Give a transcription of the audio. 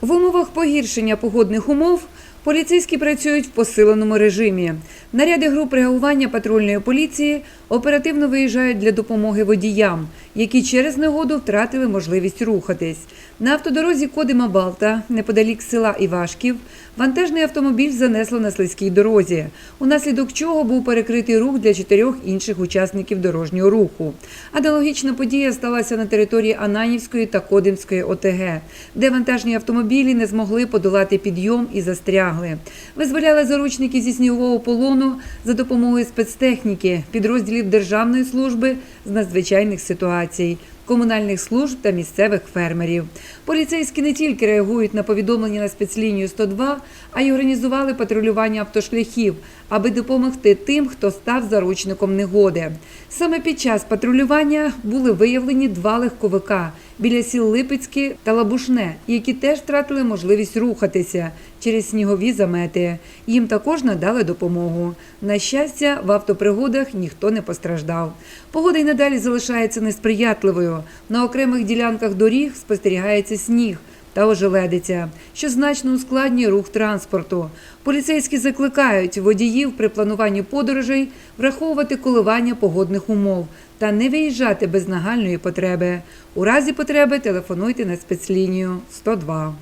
В умовах погіршення погодних умов поліцейські працюють в посиленому режимі. Наряди груп реагування патрульної поліції оперативно виїжджають для допомоги водіям, які через негоду втратили можливість рухатись. На автодорозі Кодима Балта, неподалік села Івашків, вантажний автомобіль занесло на слизькій дорозі, унаслідок чого був перекритий рух для чотирьох інших учасників дорожнього руху. Аналогічна подія сталася на території Ананівської та Кодимської ОТГ, де вантажні автомобілі не змогли подолати підйом і застрягли. Визволяли заручники зі снігового полону за допомогою спецтехніки, підрозділів Державної служби з надзвичайних ситуацій. Комунальних служб та місцевих фермерів. Поліцейські не тільки реагують на повідомлення на спецлінію 102, а й організували патрулювання автошляхів, аби допомогти тим, хто став заручником негоди. Саме під час патрулювання були виявлені два легковика біля сіл Липецьке та Лабушне, які теж втратили можливість рухатися через снігові замети. Їм також надали допомогу. На щастя, в автопригодах ніхто не постраждав. Погода й надалі залишається несприятливою. На окремих ділянках доріг спостерігається сніг та ожеледиця, що значно ускладнює рух транспорту. Поліцейські закликають водіїв при плануванні подорожей враховувати коливання погодних умов та не виїжджати без нагальної потреби. У разі потреби телефонуйте на спецлінію 102.